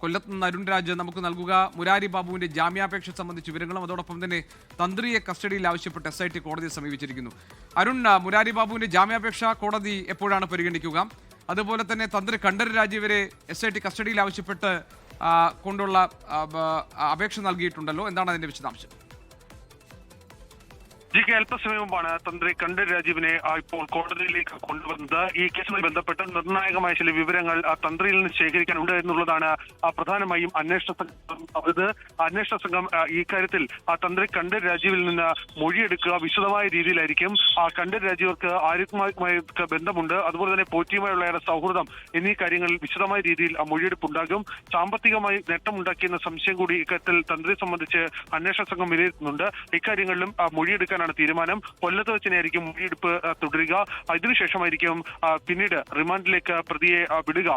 കൊല്ലത്ത് നിന്ന് അരുൺ രാജ് നമുക്ക് നൽകുക. മുരാരി ബാബുവിന്റെ ജാമ്യാപേക്ഷ സംബന്ധിച്ച് വിവരങ്ങളും അതോടൊപ്പം തന്നെ തന്ത്രിയെ കസ്റ്റഡിയിൽ ആവശ്യപ്പെട്ട് എസ് ഐ ടി കോടതിയെ സമീപിച്ചിരിക്കുന്നു. അരുൺ മുരാരി ബാബുവിന്റെ ജാമ്യാപേക്ഷ കോടതി എപ്പോഴാണ് പരിഗണിക്കുക? അതുപോലെ തന്നെ തന്ത്രി Kandararu Rajeevaru S I T കസ്റ്റഡിയിൽ ആവശ്യപ്പെട്ട് കൊണ്ടുള്ള അപേക്ഷ നൽകിയിട്ടുണ്ടല്ലോ. എന്താണ് അതിന്റെ വിശദാംശം? ജി കെ അല്പസമയം തന്ത്രി കണ്ഠർ രാജീവിനെ ഇപ്പോൾ കോടതിയിലേക്ക് കൊണ്ടുവന്നത്. ഈ കേസുമായി ബന്ധപ്പെട്ട് നിർണായകമായ ചില വിവരങ്ങൾ ആ തന്ത്രിയിൽ നിന്ന് ശേഖരിക്കാനുണ്ട് എന്നുള്ളതാണ് പ്രധാനമായും അന്വേഷണ സംഘം അത് അന്വേഷണ സംഘം ഇക്കാര്യത്തിൽ തന്ത്രി കണ്ഠർ രാജീവിൽ നിന്ന് മൊഴിയെടുക്കുക വിശദമായ രീതിയിലായിരിക്കും. ആ കണ്ഠർ രാജീവർക്ക് ആരോഗ്യമായിട്ട് ബന്ധമുണ്ട്. അതുപോലെ തന്നെ പോറ്റിയുമായുള്ള സൗഹൃദം എന്നീ കാര്യങ്ങളിൽ വിശദമായ രീതിയിൽ ആ മൊഴിയെടുപ്പ് ഉണ്ടാകും സാമ്പത്തികമായി നേട്ടമുണ്ടാക്കിയെന്ന സംശയം കൂടി ഇക്കാര്യത്തിൽ തന്ത്രിയെ സംബന്ധിച്ച് അന്വേഷണ സംഘം വിലയിരുത്തുന്നുണ്ട്. ഇക്കാര്യങ്ങളിലും ആ, മൊഴിയെടുക്കാനാണ് തീരുമാനം. കൊല്ലത്ത് വെച്ചിനായിരിക്കും മൊഴിയെടുപ്പ് തുടരുക. അതിനുശേഷമായിരിക്കും പിന്നീട് റിമാൻഡിലേക്ക് പ്രതിയെ വിടുക.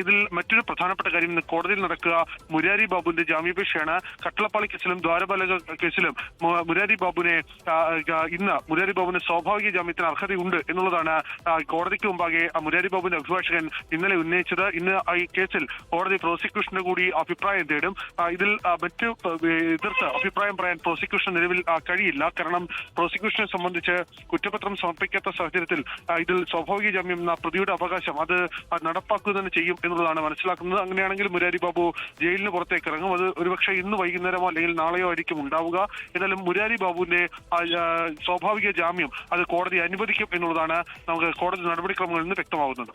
ഇതിൽ മറ്റൊരു പ്രധാനപ്പെട്ട കാര്യം കോടതിയിൽ നടക്കുക. മുരാരി ബാബുവിന്റെ ജാമ്യാപേക്ഷയാണ്. കട്ടളപ്പാളി കേസിലും ദ്വാരപാലക കേസിലും മുരാരി ബാബുവിനെ ഇന്ന് മുരാരി ബാബുവിന് സ്വാഭാവിക ജാമ്യത്തിന് അർഹതയുണ്ട് എന്നുള്ളതാണ് കോടതിക്ക് മുമ്പാകെ മുരാരി ബാബുവിന്റെ അഭിഭാഷകൻ ഇന്നലെ ഉന്നയിച്ചത്. ഇന്ന് ഈ കേസിൽ കോടതി പ്രോസിക്യൂഷന്റെ കൂടി അഭിപ്രായം തേടും. ഇതിൽ മറ്റു എതിർത്ത് അഭിപ്രായം പറയാൻ പ്രോസിക്യൂഷൻ നിലവിൽ കഴിയില്ല. കാരണം പ്രോസിക്യൂഷനെ സംബന്ധിച്ച് കുറ്റപത്രം സമർപ്പിക്കാത്ത സാഹചര്യത്തിൽ ഇതിൽ സ്വാഭാവിക ജാമ്യം എന്ന പ്രതിയുടെ അവകാശം അത് നടപ്പാക്കുക തന്നെ ചെയ്യും എന്നുള്ളതാണ് മനസ്സിലാക്കുന്നത്. അങ്ങനെയാണെങ്കിൽ മുരാരി ബാബു ജയിലിന് പുറത്തേക്ക് ഇറങ്ങും. അത് ഒരുപക്ഷെ ഇന്ന് വൈകുന്നേരമോ അല്ലെങ്കിൽ നാളെയോ ആയിരിക്കും ഉണ്ടാവുക. എന്നാലും മുരാരി ബാബുവിന്റെ സ്വാഭാവിക ജാമ്യം അത് കോടതി അനുവദിക്കും എന്നുള്ളതാണ് നമുക്ക് കോടതി നടപടിക്രമങ്ങളിൽ നിന്ന് വ്യക്തമാകുന്നത്